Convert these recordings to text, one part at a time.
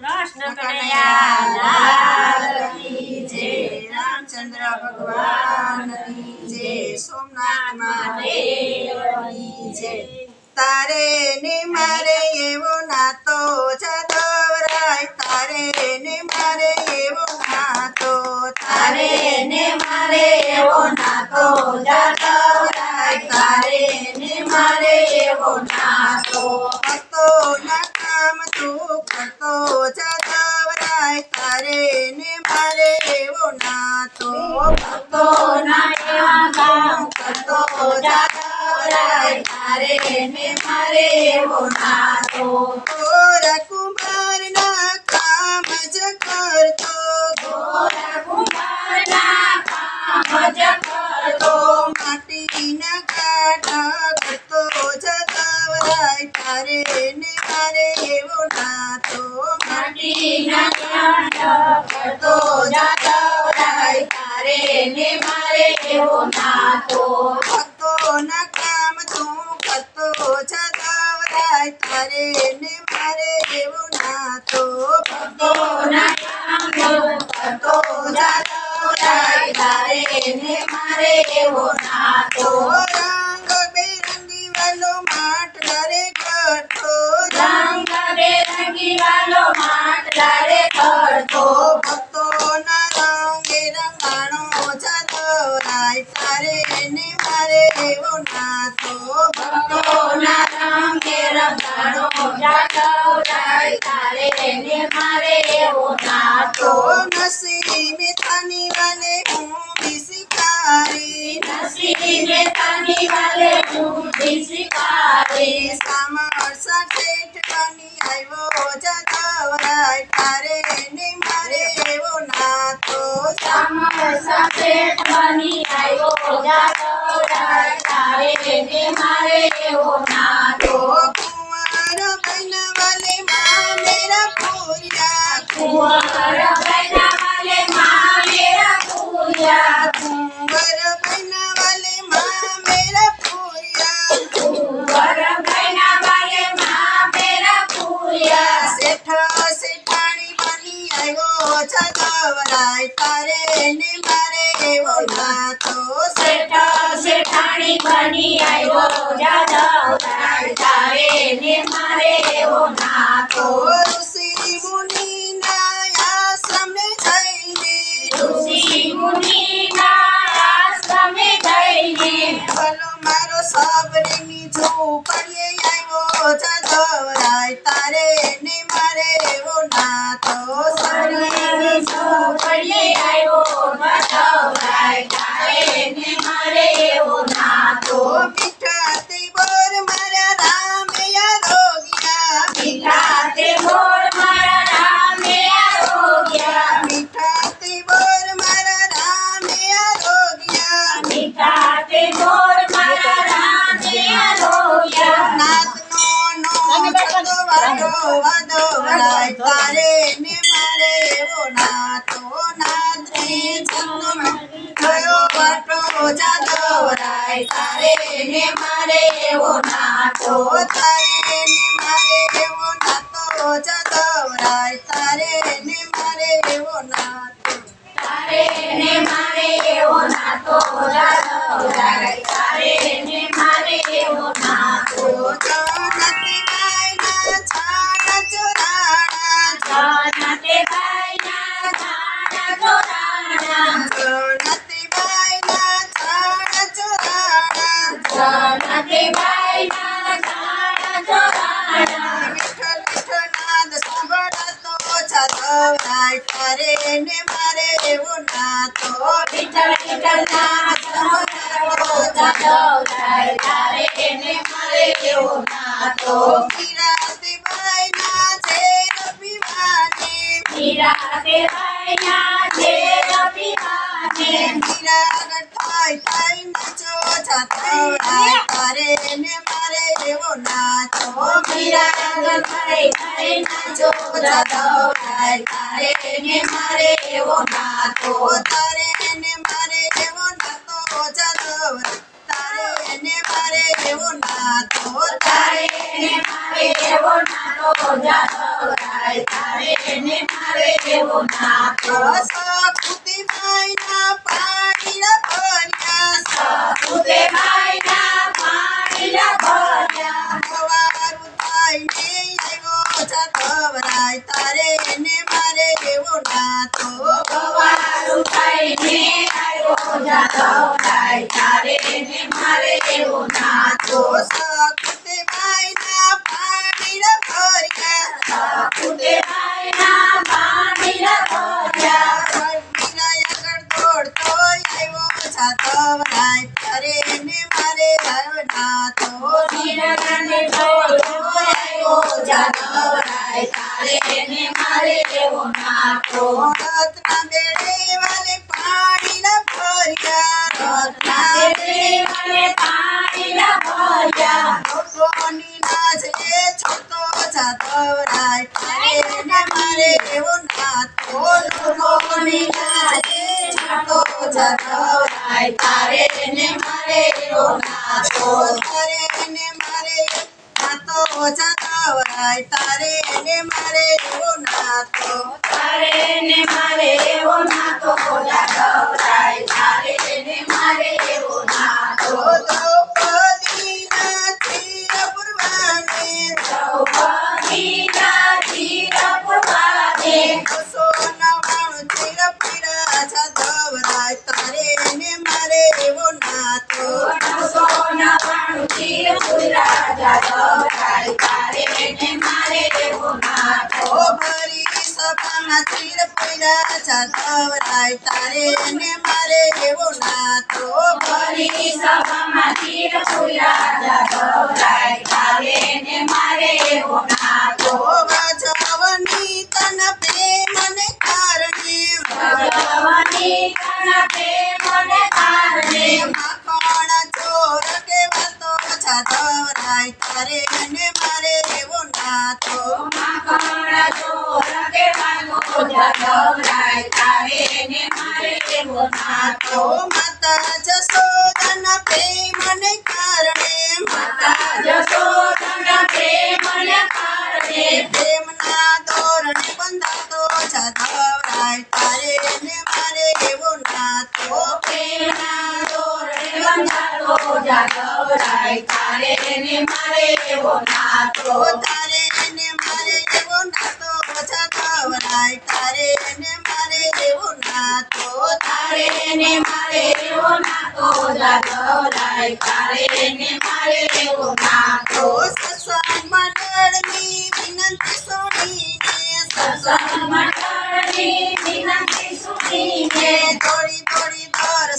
કૃષ્ણ કનૈયા લાલ કી જય રામચંદ્ર ભગવાનની જય સોમનાથ મહાદેવની જય તારે ને મારે એવો નાતો જદવરાય તારે ને મારે એવો નાતો તારે ને મારે એવો નાતો જદવરાય તારે ને મારે એવો નાતો ભક્તો ના કામ કરતો જદવરાય તારે ને મારે એવો નાતો ગોરા કુંભાર ના કામ જ કરતો ગોરા કુંભાર ના કામ જ કરતો માટીના કાઢા કરતો જદવરાય તારે ને મારે એવો નાતો માટીના કાઢા કરતો જદવરાય તારે ને મારે એવો નાતો ન કામ તું કરતો છતાવરાય તારે ને મારે એવો નાતો ભક્તોના કામ તું કરતો છતાવરાય તારે ને મારે એવો નાતો. હું બી શિકારી સામરસા ઠેઠવાની આવ્યો જદવરાય તારે ને મારે એવો નાતો સામરસા ઠેઠવાની આવ્યો જદવરાય તારે ને મારે એવો નાતો કુંવર બૈના વાલે માં મેરા ફૂરિયા કુંવર જદવરાય તારે ને મારે એવો નાતો શેઠ, શેઠાણી બની આવ્યો જદવરાય તારે ને મારે એવો નાતો. ઋષિ સબરીની ઝૂંપડીએ આવ્યો જદવરાય તારે ને વડાય તારે ને મારે એવો નાતો, તારે ને મારે એવો નાતો જાદો વડાય તારે ને મારે એવો નાતો. તારે ને મારે એવો નાતો જાદો તારે ને મારે એવો નાતો વિઠ્ઠલ વિઠ્ઠલ નાદ સાંભળતો જદવરાય તારે ને મારે એવો નાતો કિરાતે બાયના છે રવિવાને કિરાતે બાયના છે રવિવાને કિરાગર થાય થાય નાચો જદવરાય તારે ને મારે એવો નાચો કિરાગર થાય થાય નાચો જદવરાય તારે ને મારે એવો નાતો તારે ને મારે એવો નાતો જદવરાય તારે ને મારે એવો નાતો તારે ને મારે એવો નાતો જાતો રાય તારે એવો નાતો તારે ને મારે એવો નાતો. ગવારું થઈને આવ્યો જાદવરાય તારે એને મારે એવો નાતો. જાદવરાય તારે ને મારે એવો નાતો તારે ને મારે. નાતો જાદવરાય તારે ને મારે એવો નાતો તારે ને મારે. જાદવરાય તારે ને મારે એવો નાતો ચિર કે વાતો જાદવરાય તારે ને મારે એવો નાતો. માતા જસોદના પ્રેમને કારણે માતા જશોદના પ્રેમને કારણે, પ્રેમના દોરણે બંધાતો જાદવરાય તારે ને મારે એવો નાતો. પ્રેમના દોરણે બંધાતો જાદવરાય તારે ને મારે એવો નાતો. તારે ને મારે એવો નાતો જાદવરાય તારે ને મારે એવો નાતો. તારે ને મારે એવો નાતો જાદવરાય તારે ને મારે એવો નાતો. સત્સંગ મંડળની વિનંતી સુણીને સત્સંગ મંડળની વિનંતી સુણીને થોડી થોડી દર્શન આપતો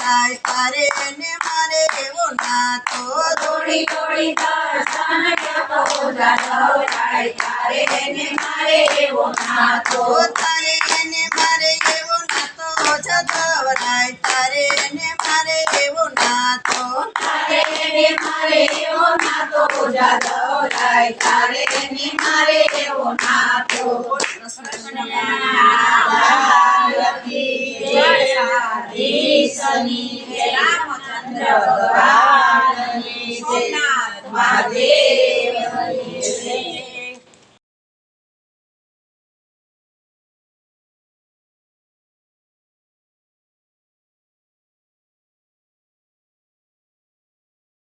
જાદવરાય તારે ને મારે એવો નાતો થોડી થોડી દર્શન કરતો જાદવરાય તારે ને મારે એવો ના તો તારે ને મારે એવો નાતો જાદવરાય તારે ને મારે એવો નાતો. તારે ને મારે એવો નાતો જાદવરાય તારે ને મારે એવો ના તો જય.